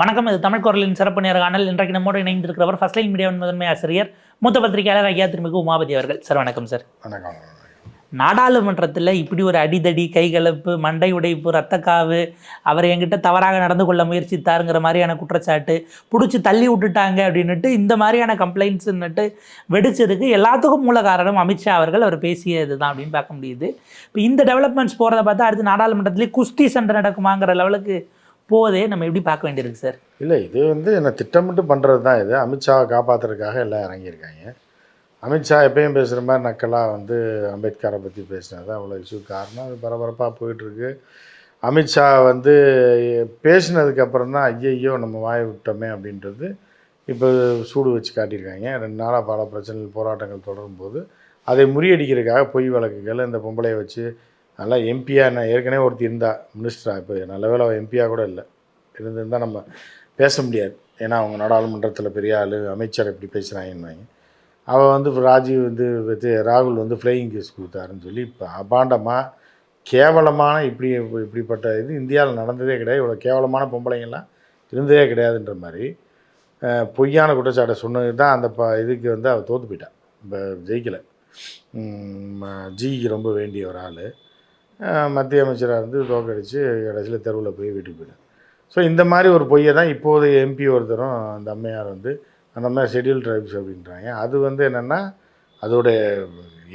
வணக்கம் இது தமிழ் குரலின் சிறப்பு நேர்காணல் இன்றைக்கு நம்மோடு இணைந்திருக்கிறவர் ஃபர்ஸ்ட் லைன் மீடியாவின் முதன்மை ஆசிரியர் மூத்த பத்திரிகையாளர் ஐயா திருமிகு உமாபதி அவர்கள். சார் வணக்கம் சார். வணக்கம். நாடாளுமன்றத்தில் இப்படி ஒரு அடிதடி கைகலப்பு மண்டை உடைப்பு ரத்தக்காவு அவர் என்கிட்ட தவறாக நடந்து கொள்ள முயற்சித்தாருங்கிற மாதிரியான குற்றச்சாட்டு பிடிச்சி தள்ளி விட்டுட்டாங்க அப்படின்னுட்டு இந்த மாதிரியான கம்ப்ளைண்ட்ஸ்ன்னுட்டு வெடிச்சதுக்கு எல்லாத்துக்கும் மூல காரணம் அமித்ஷா அவர்கள். அவர் பேசியது தான் அப்படின்னு பார்க்க முடியுது. இப்போ இந்த டெவலப்மெண்ட்ஸ் போகிறத பார்த்தா அடுத்து நாடாளுமன்றத்திலே குஸ்தி சண்டை நடக்குமாங்கிற லெவலுக்கு போதே நம்ம எப்படி பார்க்க வேண்டியிருக்கு சார்? இல்லை இது வந்து என்ன திட்டமிட்டு பண்ணுறது தான் இது அமித்ஷாவை காப்பாற்றுறதுக்காக எல்லாம் இறங்கியிருக்காங்க. அமித்ஷா எப்பயும் பேசுகிற மாதிரி நக்கலாக வந்து அம்பேத்கரை பற்றி பேசினது. தான் அவ்வளோ இஷ்யூ காரணம். அது பரபரப்பாக போயிட்டுருக்கு. அமித்ஷா வந்து பேசினதுக்கப்புறம் தான் ஐயையோ நம்ம வாய் விட்டோமே அப்படின்றது இப்போ சூடு வச்சு காட்டியிருக்காங்க. ரெண்டு நாளாக பல பிரச்சனைகள் போராட்டங்கள் தொடரும் போது அதை முறியடிக்கிறதுக்காக பொய் வழக்குகள் இந்த பொம்பளையை வச்சு நல்லா எம்பியாக நான் ஏற்கனவே ஒருத்தி இருந்தா மினிஸ்டராக இப்போ நல்ல வேலை எம்பியாக கூட இல்லை. இருந்திருந்தால் நம்ம பேச முடியாது. ஏன்னா அவங்க நாடாளுமன்றத்தில் பெரிய ஆள் அமைச்சர் இப்படி பேசுகிறாங்கன்னு அவள் வந்து ராஜீவ் வந்து ராகுல் வந்து ஃப்ளையிங் கேஸ் கொடுத்தாருன்னு சொல்லி இப்போ அபாண்டமாக கேவலமான இப்படி இப்படிப்பட்ட இது இந்தியாவில் நடந்ததே கிடையாது. இவ்வளோ கேவலமான பொம்பளைங்கள்லாம் இருந்ததே கிடையாதுன்ற மாதிரி பொய்யான குற்றச்சாட்டை சொன்னது தான் அந்த ப இதுக்கு வந்து அவள் தோற்று போயிட்டான் இப்போ ஜெயிக்கலை. ஜிக்கு ரொம்ப வேண்டிய ஒரு ஆள். மத்திய அமைச்சராக இருந்து தோக்கடிச்சு கடைசியில் தெருவில் போய் வீட்டுக்கு போயிட்டார் ஸோ இந்த மாதிரி ஒரு பொய்யை தான் இப்போது எம்பி ஒருத்தரும் அந்த அம்மையார் வந்து அந்த மாதிரி ஷெட்யூல் ட்ரைப்ஸ் அப்படின்றாங்க. அது வந்து என்னென்னா அதோட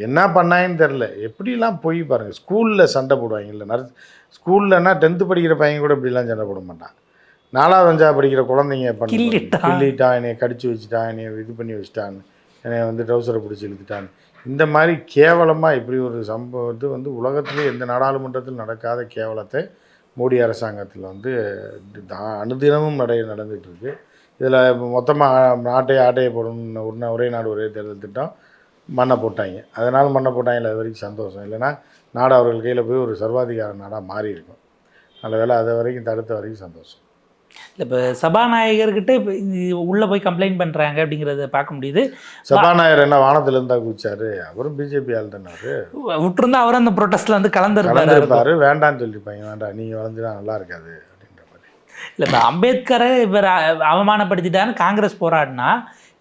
என்ன பண்ணாங்கன்னு தெரில எப்படிலாம் பொய் பாருங்கள் ஸ்கூலில் சண்டை போடுவாங்கல்ல நர் ஸ்கூல்லனா டென்த்து படிக்கிற பையன் கூட இப்படிலாம் சண்டை போட மாட்டான். நாலாவது அஞ்சாவது படிக்கிற குழந்தைங்க பண்ண கிள்ளிட்டான். என்னைய கடிச்சு வச்சுட்டான் என்னைய இது பண்ணி வச்சுட்டான் என்னை வந்து ட்ரௌசரை பிடிச்சி இழுத்துட்டாங்க இந்த மாதிரி கேவலமாக இப்படி ஒரு சம்பவம் இது வந்து உலகத்திலே எந்த நாடாளுமன்றத்தில் நடக்காத கேவலத்தை மோடி அரசாங்கத்தில் வந்து தா- அனுதினமும் நடை நடந்துகிட்டு இருக்குது இதில் மொத்தமாக நாட்டையே ஆட்டையை போடணும்னு ஒரு ஒரே நாடு ஒரே தேர்தல் திட்டம் மண்ணை போட்டாங்க. அதனால் மண்ணை போட்டாங்க அது வரைக்கும் சந்தோஷம். இல்லைன்னா நாடு அவர்கள் கையில் போய் ஒரு சர்வாதிகார நாடாக மாறி இருக்கும் நல்ல வேளை அது வரைக்கும் தடுத்த வரைக்கும் சந்தோஷம். இப்போ சபாநாயகர்கிட்ட இப்போ உள்ளே போய் கம்ப்ளைண்ட் பண்ணுறாங்க அப்படிங்கிறத பார்க்க முடியுது. சபாநாயகர் என்ன வானத்துல இருந்தா குதிச்சாரு அவரும் பிஜேபி ஆள் தானே விட்டுருந்தா அவரும் அந்த ப்ரொட்டஸ்ட்ல வந்து கலந்துருப்பாரு. வேண்டான்னு சொல்லியிருப்பாங்க வேண்டாம் நீங்க வளர்ந்துனா நல்லா இருக்காது. அப்படின்ற மாதிரி. இல்லை இப்போ அம்பேத்கரை இவர் அ- அவமானப்படுத்திட்டான்னு காங்கிரஸ் போராடினா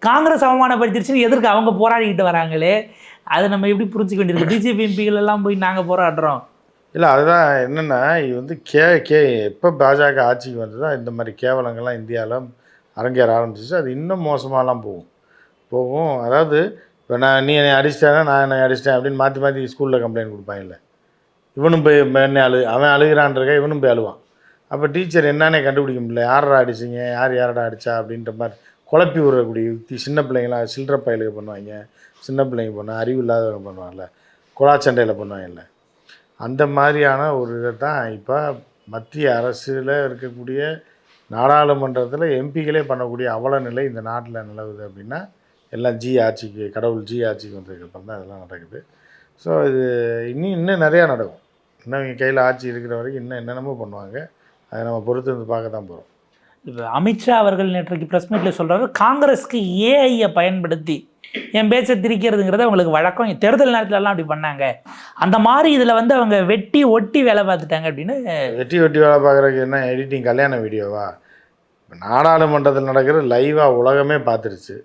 காங்கிரஸ் அவமானப்படுத்திடுச்சுன்னு எதற்கு அவங்க போராடிக்கிட்டு வராங்களே அதை நம்ம எப்படி புரிஞ்சுக்க வேண்டியிருக்கு பிஜேபி எம்பிகள் எல்லாம் போய் நாங்கள் போராடுறோம். இல்லை அதுதான் என்னென்னா இது வந்து கே கே எப்போ பாஜக ஆட்சிக்கு வந்ததோ இந்த மாதிரி கேவலங்கள்லாம் இந்தியாவில் அரங்கேற ஆரம்பிச்சிச்சு. அது இன்னும் மோசமாகலாம் போகும். போகும். அதாவது இப்போ நான் நீ என்னை அடிச்சிட்டேன்னா நான் என்னை அடிச்சிட்டேன் அப்படின்னு மாற்றி மாற்றி ஸ்கூலில் கம்ப்ளைண்ட் கொடுப்பாங்கல்ல. இவனும் போய் என்ன அழு அவன் அழுகிறான்றக்கா இவனும் போய் அழுவான். அப்போ டீச்சர் என்னன்னே கண்டுபிடிக்க முடியல. யாரடா அடிச்சிங்க? யார் யாரடா அடிச்சா? அப்படின்ற மாதிரி குழப்பி விடுறக்கூடிய யுக்தி சின்ன பிள்ளைங்களாம் சில்லற பயலுக்கு பண்ணுவாங்க. சின்ன பிள்ளைங்க பண்ணுவாங்க அறிவு இல்லாதவங்க பண்ணுவாங்கல்ல. குழாச்சண்டையில் பண்ணுவாங்கல்ல. அந்த மாதிரியான ஒரு இதை தான் இப்போ மத்திய அரசில் இருக்கக்கூடிய நாடாளுமன்றத்தில் எம்பிகளே பண்ணக்கூடிய அவல நிலை இந்த நாட்டில் நிலவுது அப்படின்னா எல்லாம் ஜி ஆட்சிக்கு கடவுள் ஜி ஆட்சிக்கு வந்ததுக்கப்புறம் தான் இதெல்லாம் நடக்குது. ஸோ இது இன்னும் இன்னும் நிறையா நடக்கும். இன்னும் இங்கே கையில் ஆட்சி இருக்கிற வரைக்கும் இன்னும் என்னென்னமோ பண்ணுவாங்க. அதை நம்ம பொறுத்து வந்து பார்க்க தான் போகிறோம் இப்போ அமித்ஷா அவர்கள் நேற்றைக்கு ப்ரெஸ் மீட்டில் சொல்கிறாரு காங்கிரஸ்க்கு ஏஐயை பயன்படுத்தி என் பேச்சை திரிக்கிறதுங்கிறது அவங்களுக்கு வழக்கம். தேர்தல் நேரத்துலலாம் அப்படி பண்ணாங்க. அந்த மாதிரி இதில் வந்து அவங்க வெட்டி ஒட்டி வேலை பார்த்துட்டாங்க அப்படின்னு வெட்டி வெட்டி வேலை பார்க்குறதுக்கு என்ன எடிட்டிங் கல்யாண வீடியோவா? இப்போ நாடாளுமன்றத்தில் நடக்கிற லைவாக உலகமே பார்த்துருச்சு.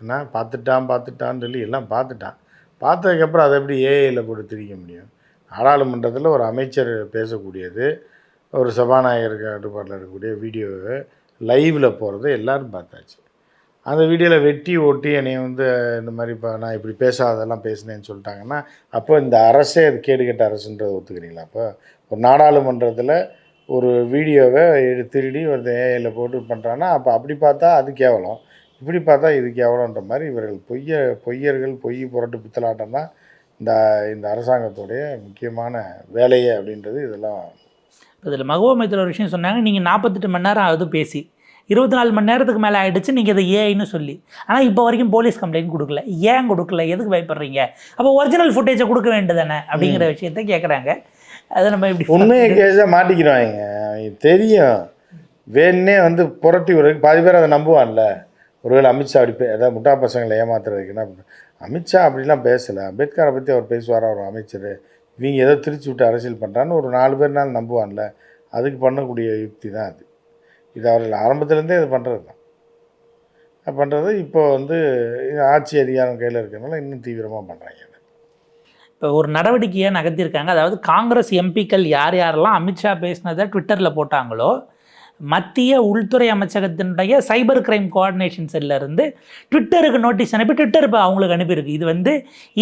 என்ன? பார்த்துட்டான் பார்த்துட்டான்னு சொல்லி எல்லாம் பார்த்துட்டான். பார்த்ததுக்கப்புறம் அதை எப்படி ஏஐயில் போட்டு திரிக்க முடியும்? நாடாளுமன்றத்தில் ஒரு அமைச்சர் பேசக்கூடியது ஒரு சபாநாயகர் கட்டுப்பாட்டில் இருக்கக்கூடிய வீடியோவை லைவில் போகிறத எல்லோரும் பார்த்தாச்சு. அந்த வீடியோவில் வெட்டி ஒட்டி என்னை வந்து இந்த மாதிரி இப்போ நான் இப்படி பேசாதெல்லாம் பேசினேன்னு சொல்லிட்டாங்கன்னா அப்போ இந்த அரசே அது கேடுகெட்ட அரசுன்றதை ஒத்துக்கிறீங்களா? அப்போ ஒரு நாடாளுமன்றத்தில் ஒரு வீடியோவை திருடி ஒரு ஏஐயில் போட்டு பண்ணுறான்னா அப்போ அப்படி பார்த்தா அது கேவலம். இப்படி பார்த்தா இது கேவலன்ற மாதிரி இவர்கள் பொய்ய பொய்யர்கள் பொய் புரட்டு பித்தலாட்டம் தான் இந்த இந்த அரசாங்கத்துடைய முக்கியமான வேலையே அப்படின்றது இதெல்லாம். இதில் மகோமயத்தில் ஒரு விஷயம் சொன்னாங்க நீங்கள் நாற்பத்தெட்டு மணி நேரம் ஆகுது பேசி. இருபத்தி நாலு மணி நேரத்துக்கு மேலே ஆயிடுச்சு நீங்கள் இதை ஏஐன்னு சொல்லி. ஆனால் இப்போ வரைக்கும் போலீஸ் கம்ப்ளைண்ட் கொடுக்கல. ஏன் கொடுக்கல? எதுக்கு பயப்படுறீங்க? அப்போ ஒரிஜினல் ஃபுட்டேஜை கொடுக்க வேண்டியதானே அப்படிங்கிற விஷயத்த கேட்குறாங்க அதை நம்ம எப்படி உண்மையை கேஸாக மாட்டிக்கிறாங்க தெரியும். வேணே வந்து புரட்டி விடுறதுக்கு பாதி பேர் அதை நம்புவான்ல. ஒருவேளை அமித்ஷா அப்படி பே ஏதாவது முட்டா பசங்களை ஏமாத்துறதுக்கு என்ன பண்ண அமித்ஷா அப்படிலாம் பேசலை. அம்பேத்கரை பற்றி அவர் பேசுவாரா ஒரு அமைச்சர்? இவங்க ஏதோ திருச்சி விட்டு அரசியல் பண்ணுறான்னு ஒரு நாலு பேர்னாலும் நம்புவான்ல. அதுக்கு பண்ணக்கூடிய யுக்தி தான் அது. இது அவர்கள் ஆரம்பத்துலேருந்தே இது பண்ணுறது தான். பண்ணுறது இப்போ வந்து ஆட்சி அதிகாரம் கையில் இருக்கிறதுனால இன்னும் தீவிரமாக பண்ணுறாங்க இப்போ ஒரு நடவடிக்கையை நகர்த்தியிருக்காங்க. அதாவது காங்கிரஸ் எம்பிக்கள் யார் யாரெல்லாம் அமித்ஷா பேசினதை ட்விட்டரில் போட்டாங்களோ மத்திய உள்துறை அமைச்சகத்தினுடைய சைபர் கிரைம் கோஆர்டினேஷன் செல்ல இருந்து ட்விட்டருக்கு நோட்டீஸ் அனுப்பி ட்விட்டர் இப்போ அவங்களுக்கு அனுப்பியிருக்கு. இது வந்து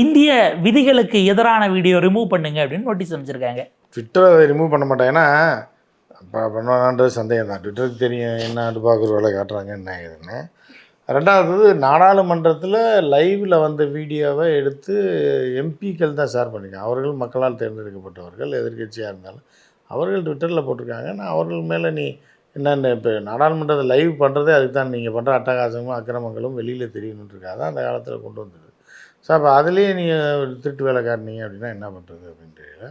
இந்திய விதிகளுக்கு எதிரான வீடியோ ரிமூவ் பண்ணுங்க அப்படின்னு நோட்டீஸ் அமைச்சிருக்காங்க ட்விட்டரை ரிமூவ் பண்ண மாட்டேன். ஏன்னா இப்போ பண்ணுவானான்றது சந்தேகம் தான். ட்விட்டருக்கு தெரியும் என்ன பார்க்குற வேலை காட்டுறாங்க என்ன ஏதுன்னு. ரெண்டாவது நாடாளுமன்றத்தில் லைவில் வந்த வீடியோவை எடுத்து எம்பிக்கள் தான் ஷேர் பண்ணியிருக்காங்க அவர்கள் மக்களால் தேர்ந்தெடுக்கப்பட்டவர்கள் எதிர்க்கட்சியாக இருந்தாலும் அவர்கள் ட்விட்டரில் போட்டிருக்காங்க. நான் அவர்கள் மேலே நீ என்னென்ன இப்போ நாடாளுமன்றத்தை லைவ் பண்ணுறதே அதுக்கு தான் நீங்கள் பண்ணுற அட்டகாசமும் அக்கிரமங்களும் வெளியில் தெரியணுன்றக்காக தான் அந்த காலத்தில் கொண்டு வந்தது. ஸோ அப்போ அதுலேயே நீங்கள் திருட்டு வேலை காட்டினீங்க அப்படின்னா என்ன பண்ணுறது அப்படின்னு தெரியல.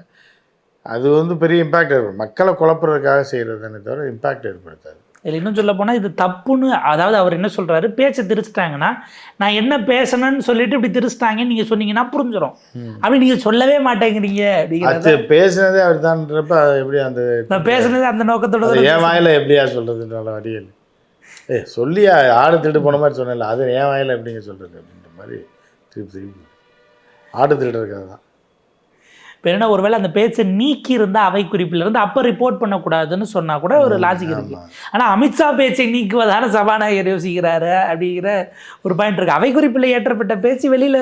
அது வந்து பெரிய இம்பேக்ட் ஏற்படும். மக்களை குழப்புறதுக்காக செய்கிறதுனே தவிர இம்பேக்ட் ஏற்படுத்தாது. இதில் இன்னும் சொல்ல போனால் இது தப்புன்னு அதாவது அவர் என்ன சொல்கிறாரு பேச்சை திருச்சிட்டாங்கன்னா நான் என்ன பேசணும்னு சொல்லிட்டு இப்படி திருச்சிட்டாங்கன்னு நீங்கள் சொன்னீங்கன்னா புரிஞ்சிடும் அப்படி நீங்கள் சொல்லவே மாட்டேங்கிறீங்க அப்படிங்கிறத பேசுனதே அவர் தான்றப்ப எப்படி அந்த நான் பேசுனது அந்த நோக்கத்தோட என் வாயில எப்படியா சொல்கிறதுனால வடியல் ஏ சொல்லியா ஆடு திருட்டு போன மாதிரி சொன்னேன்ல அது என் வாயில எப்படிங்க சொல்கிறது அப்படின்ற மாதிரி திருப்பி திருப்பி ஆடு திருடுற கதை தான் இப்போ ஒருவேளை அந்த பேச்சை நீக்கி இருந்தா அவை குறிப்பில் இருந்து அப்போ ரிப்போர்ட் பண்ணக்கூடாதுன்னு சொன்னா கூட ஒரு லாஜிக் இருக்கு. ஆமா. ஆனா அமித்ஷா பேச்சை நீக்குவதான சபாநாயகர் யோசிக்கிறாரு அப்படிங்கிற ஒரு பாயிண்ட் இருக்கு. அவை குறிப்பில் ஏற்றப்பட்ட பேச்சு வெளியில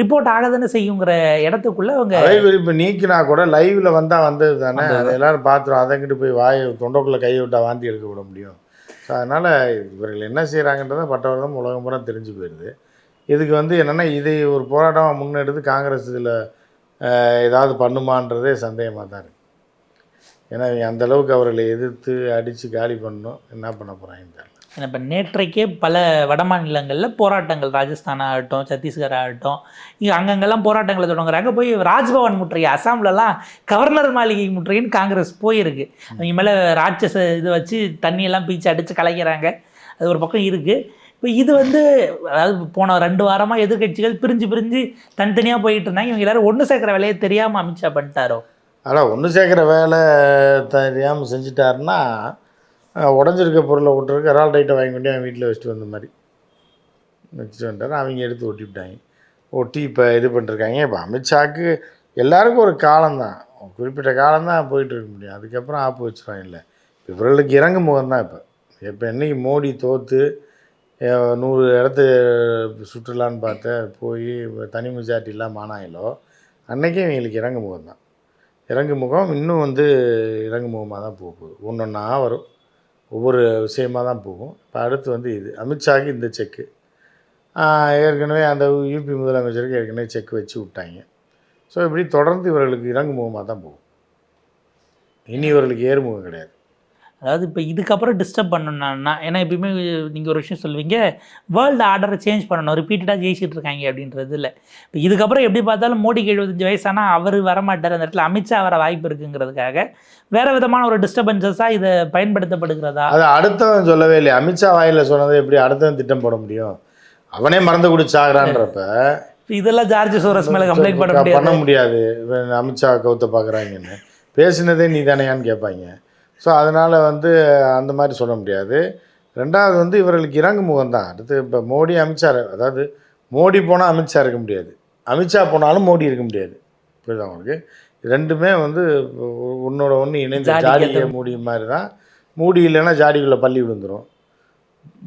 ரிப்போர்ட் ஆகாதானே செய்யுங்கிற இடத்துக்குள்ள அவங்க அவை குறிப்பு நீக்கினா கூட லைவ்ல வந்தா வந்தது தானே. அதை எல்லாரும் பார்த்துரும். அதங்கிட்டு போய் வாய் தொண்டைக்குள்ள கையை விட்டா வாந்தி எடுக்க விட முடியும். ஸோ அதனால இவர்கள் என்ன செய்கிறாங்கன்றத பட்டவர்தம் உலகம் பூரா தெரிஞ்சு போயிடுது இதுக்கு வந்து என்னென்னா இதை ஒரு போராட்டமாக முன்னெடுத்து காங்கிரஸ் இதில் ஏதாவது பண்ணுமான்றதே சந்தேகமாக தான் இருக்குது ஏன்னா இவங்க அந்த அளவுக்கு அவர்களை எதிர்த்து அடித்து காலி பண்ணணும். என்ன பண்ண போகிறாங்கன்னு தெரியல. இப்போ நேற்றைக்கே பல வட மாநிலங்களில் போராட்டங்கள் ராஜஸ்தான் ஆகட்டும் சத்தீஸ்கர் ஆகட்டும் இங்கே அங்கங்கெல்லாம் போராட்டங்களை தொடங்குறாங்க. போய் ராஜ்பவன் முற்றுகை அசாம்லலாம் கவர்னர் மாளிகை முற்றுகைன்னு காங்கிரஸ் போயிருக்கு. அவங்க மேலே ராட்சச இது வச்சு தண்ணியெல்லாம் பீச்சு அடித்து கலைக்கிறாங்க. அது ஒரு பக்கம் இருக்குது இப்போ இது வந்து அதாவது போன ரெண்டு வாரமாக எதிர்க்கட்சிகள் பிரிஞ்சு பிரிஞ்சு தனித்தனியாக போயிட்டு இருந்தாங்க. இவங்க எல்லாரும் ஒன்று சேர்க்குற வேலையை தெரியாமல் அமித்ஷா பண்ணிட்டாரோ? ஆனால் ஒன்று சேர்க்குற வேலை தெரியாமல் செஞ்சுட்டாருன்னா உடஞ்சிருக்க பொருளை விட்டுருக்கு இறால் டைட்டை வாங்கி கொண்டு அவன் வீட்டில் வச்சுட்டு வந்த மாதிரி. வச்சுட்டு வந்துட்டார். அவங்க எடுத்து ஒட்டி விட்டாங்க. ஒட்டி இப்போ இது பண்ணிருக்காங்க. இப்போ அமித்ஷாக்கு எல்லாருக்கும் ஒரு காலம்தான். குறிப்பிட்ட காலம்தான் போயிட்டு இருக்க முடியும். அதுக்கப்புறம் ஆப்பு வச்சுருவாங்க இல்லை இவர்களுக்கு இறங்கும் முகம் தான் இப்போ. இப்போ என்னைக்கு மோடி தோற்று நூறு இடத்து சுற்றுலான்னு பார்த்தேன். போய் தனி மெஜாரிட்டி இல்லாமல் ஆனாங்களோ அன்றைக்கே இவங்களுக்கு இறங்கு முகம் தான். இறங்கு முகம் இன்னும் வந்து இறங்கு முகமாக தான் போக போகுது. ஒன்று ஒன்றா வரும். ஒவ்வொரு விஷயமாக தான் போகும். இப்போ அடுத்து வந்து இது. அமித்ஷாக்கு இந்த செக்கு ஏற்கனவே அந்த யூபி முதலமைச்சருக்கு ஏற்கனவே செக் வச்சு விட்டாங்க. ஸோ இப்படி தொடர்ந்து இவர்களுக்கு இறங்கு முகமாக தான் போகும். இனி இவர்களுக்கு ஏறுமுகம் கிடையாது. அதாவது இப்போ இதுக்கப்புறம் டிஸ்டர்ப் பண்ணணும்னா ஏன்னா எப்பயுமே நீங்கள் ஒரு விஷயம் சொல்லுவீங்க வேர்ல்டு ஆர்டரை சேஞ்ச் பண்ணணும் ரிப்பீட்டடாக ஜெயிச்சிட்டு இருக்காங்க அப்படின்றது இல்லை. இப்போ இதுக்கப்புறம் எப்படி பார்த்தாலும் மோடிக்கு எழுபத்தஞ்சு வயசானா அவர் வரமாட்டார் அந்த இடத்துல அமித்ஷா வர வாய்ப்பு இருக்குங்கிறதுக்காக வேறு விதமான ஒரு டிஸ்டர்பன்சஸாக இதை பயன்படுத்தப்படுகிறதா? அது அடுத்தவன் சொல்லவே இல்லை அமித்ஷா வாயில் சொன்னதை எப்படி அடுத்தவன் திட்டம் போட முடியும்? அவனே மறந்து குடிச்சாகிறான்றப்ப இதெல்லாம் ஜார்ஜ் சோரஸ் மேலே கம்ப்ளைண்ட் பண்ண பண்ண முடியாது. முடியாது. இவன் அமித்ஷா கவுத்த பார்க்குறாங்கன்னு. பேசினதே நீ தானேயான்னு கேட்பாங்க. ஸோ அதனால் வந்து அந்த மாதிரி சொல்ல முடியாது. ரெண்டாவது வந்து இவர்களுக்கு இறங்கு முகம் தான் அடுத்து இப்போ மோடி அமித்ஷா அதாவது மோடி போனால் அமித்ஷா இருக்க முடியாது. அமித்ஷா போனாலும் மோடி இருக்க முடியாது. புரியுதா உங்களுக்கு? ரெண்டுமே வந்து ஒன்னோட ஒன்று இணைந்து ஜாடியை மூடி மாதிரி தான் மூடி இல்லைன்னா ஜாடிக்குள்ளே பள்ளி விழுந்துரும்.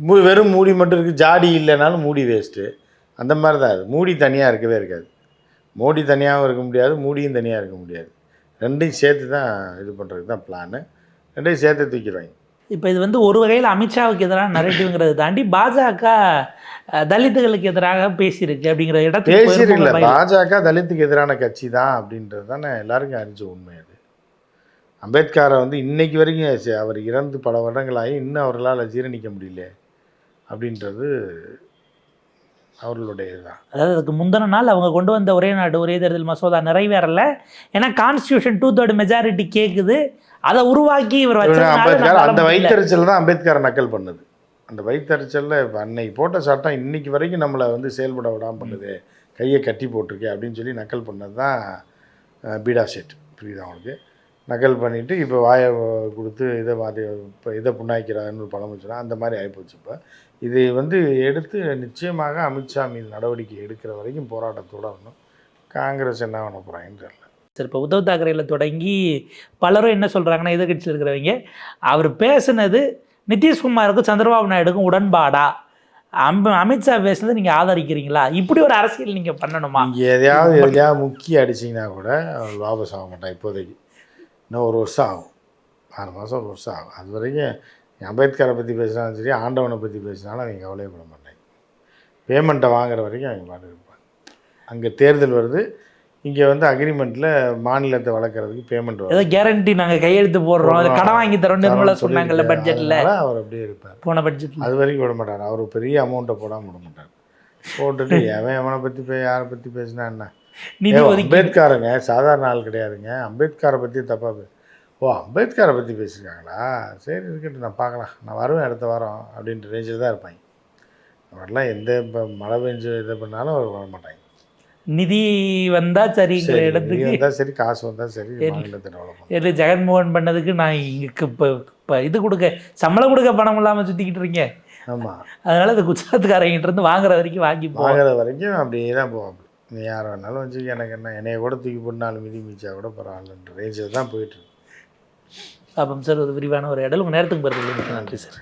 மூ வெறும் மூடி மட்டும் இருக்குது ஜாடி இல்லைனாலும் மூடி வேஸ்ட்டு அந்த மாதிரி தான் அது. மூடி தனியாக இருக்கவே இருக்காது. மோடி தனியாகவும் இருக்க முடியாது மூடியும் தனியாக இருக்க முடியாது. ரெண்டையும் சேர்த்து தான் இது பண்ணுறதுக்கு தான் பிளானு ரெண்டையும் சேர்த்து தூக்கிடுவாங்க. இப்போ இது வந்து ஒரு வகையில் அமித்ஷாவுக்கு எதிரான நரேட்டிவ்ங்கிறத தாண்டி பாஜக தலித்துகளுக்கு எதிராக பேசியிருக்கு அப்படிங்கிற இடத்துக்கு பேசியிருக்கல. பாஜக தலித்துக்கு எதிரான கட்சி தான் அப்படின்றது தானே எல்லாருக்கும் அறிஞ்ச உண்மை அது. அம்பேத்கரை வந்து இன்னைக்கு வரைக்கும் அவர் இறந்து பல வருடங்களாகி இன்னும் அவர்களால் ஜீரணிக்க முடியல அப்படின்றது அவர்களுடைய இதுதான் அதாவது அதுக்கு முந்தின நாள் அவங்க கொண்டு வந்த ஒரே நாடு ஒரே தேர்தல் மசோதா நிறைவேறல. ஏன்னா கான்ஸ்டியூஷன் டூ தேர்ட் மெஜாரிட்டி கேட்குது அதை உருவாக்கி இவர் அம்பேத்கர் அந்த. வைத்தறிச்சல் தான் அம்பேத்கரை நக்கல் பண்ணுது. அந்த வைத்தறிச்சலில் அன்னைக்கு போட்ட சட்டம் இன்னைக்கு வரைக்கும் நம்மளை வந்து செயல்பட விடாமல் பண்ணுது. கையை கட்டி போட்டிருக்கே அப்படின்னு சொல்லி நக்கல் பண்ணது தான் பீடா ஷெட் புரியுதா உங்களுக்கு? நக்கல் பண்ணிவிட்டு இப்போ வாயை கொடுத்து இதை மாதிரி இப்போ இதை புண்ணாக்கிறாருன்னு ஒரு படம் வச்சுனா அந்த மாதிரி ஆகிப்போச்சு இப்போ. இதை வந்து எடுத்து நிச்சயமாக அமித்ஷா மீது நடவடிக்கை எடுக்கிற வரைக்கும் போராட்டம் தொடரணும். காங்கிரஸ் என்ன பண்ண போகிறாங்கன்னு தெரியல. சரி இப்போ உத்தவ் தாக்கரேல தொடங்கி பலரும் என்ன சொல்கிறாங்கன்னா எதிர்கட்சியில் இருக்கிறவங்க அவர் பேசுனது நிதிஷ்குமாருக்கும் சந்திரபாபு நாயுடுக்கும் உடன்பாடா? அம் அமித்ஷா பேசுனது நீங்கள் ஆதரிக்கிறீங்களா? இப்படி ஒரு அரசியல் நீங்கள் பண்ணணுமா? எதையாவது எதையாவது முக்கிய அடிச்சிங்கன்னா கூட வாபஸ் ஆக மாட்டான் இப்போதைக்கு. இன்னும் ஒரு வருஷம் ஆகும். ஆறு மாதம் ஒரு வருஷம் ஆகும். அது வரைக்கும் அம்பேத்கரை பற்றி பேசினாலும் சரி ஆண்டவனை பற்றி பேசினாலும் அவங்க கவலைப்பட மாட்டாங்க. பேமெண்ட்டை வாங்குற வரைக்கும் அவங்க பாட்டு இருப்பாங்க. அங்கே தேர்தல் வருது. இங்கே வந்து அக்ரிமெண்ட்டில் மாநிலத்தை வளர்க்குறதுக்கு பேமெண்ட் ஏதோ வரும் கேரண்டி நாங்கள் கையெழுத்து போடுறோம். அது கடன் வாங்கி தரோம்னு நிர்மலா சொன்னாங்கல்ல. பட்ஜெட்டில் அவர் அப்படியே இருப்பார். போன பட்ஜெட்டில் அது வரைக்கும் விட மாட்டார். அவர் பெரிய அமௌண்ட்டை போடாமல் விட மாட்டார். போட்டுட்டு எவன் எவனை பற்றி பே யாரை பற்றி பேசினா என்ன? நிதி அம்பேத்கருங்க சாதாரண ஆள் கிடையாதுங்க. அம்பேத்கரை பற்றி தப்பாக ஓ அம்பேத்கரை பற்றி பேசியிருக்காங்களா சரி இருக்கட்டும் நான் பார்க்கலாம். நான் வருவேன் அடுத்த வாரம் அப்படின்ற ரேஞ்சில் தான் இருப்பாங்க அவரெல்லாம் எந்த இப்போ மழை பெஞ்சு இது பண்ணாலும் அவர் வர மாட்டாங்க. நிதி வந்தா சரிங்கிற சரி இடத்துக்கு வந்தால் சரி காசு வந்தால் சரி மாநிலத்தை டெவலப் இது ஜெகன்மோகன் பண்ணதுக்கு நான் இங்கே இப்போ இப்போ இது கொடுக்க சம்பளம் கொடுக்க பணம் இல்லாமல் சுற்றிக்கிட்டு இருக்கீங்க. ஆமாம் அதனால இந்த குஜராத்காரங்கிட்ட இருந்து வாங்குற வரைக்கும் வாங்கி வாங்குற வரைக்கும் அப்படியே தான் போவோம் நீ யார் வேணாலும் வச்சுக்க எனக்கு என்ன என்னைய கூட தூக்கி போட்டு நாலு மிதி மிச்சா கூட பரவாயில்லன்ற ரேஞ்சில் தான் போயிட்டு இருக்கு. சார் ஒரு விரிவான ஒரு இடம் உங்கள் நேரத்துக்கு பிறகு நன்றி சார்